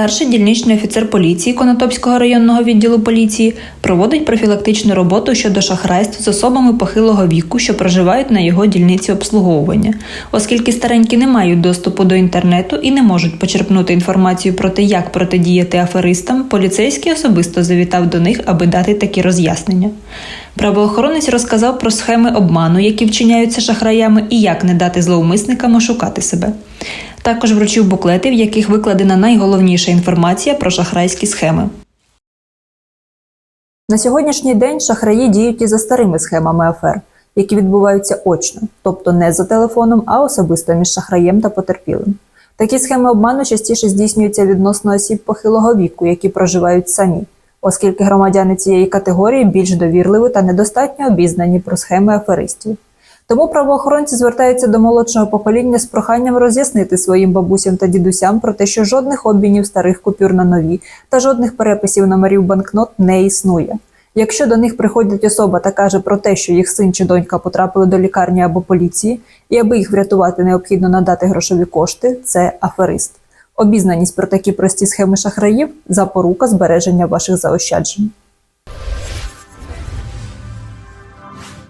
Старший дільничний офіцер поліції Конотопського районного відділу поліції проводить профілактичну роботу щодо шахрайств з особами похилого віку, що проживають на його дільниці обслуговування, оскільки старенькі не мають доступу до інтернету і не можуть почерпнути інформацію про те, як протидіяти аферистам. Поліцейський особисто завітав до них, аби дати такі роз'яснення. Правоохоронець розказав про схеми обману, які вчиняються шахраями, і як не дати зловмисникам ошукати себе. Також вручив буклети, в яких викладена найголовніша інформація про шахрайські схеми. На сьогоднішній день шахраї діють і за старими схемами афер, які відбуваються очно, тобто не за телефоном, а особисто між шахраєм та потерпілим. Такі схеми обману частіше здійснюються відносно осіб похилого віку, які проживають самі, оскільки громадяни цієї категорії більш довірливі та недостатньо обізнані про схеми аферистів. Тому правоохоронці звертаються до молодшого покоління з проханням роз'яснити своїм бабусям та дідусям про те, що жодних обмінів старих купюр на нові та жодних переписів номерів банкнот не існує. Якщо до них приходить особа та каже про те, що їх син чи донька потрапили до лікарні або поліції, і аби їх врятувати, необхідно надати грошові кошти, це аферист. Обізнаність про такі прості схеми шахраїв запорука збереження ваших заощаджень.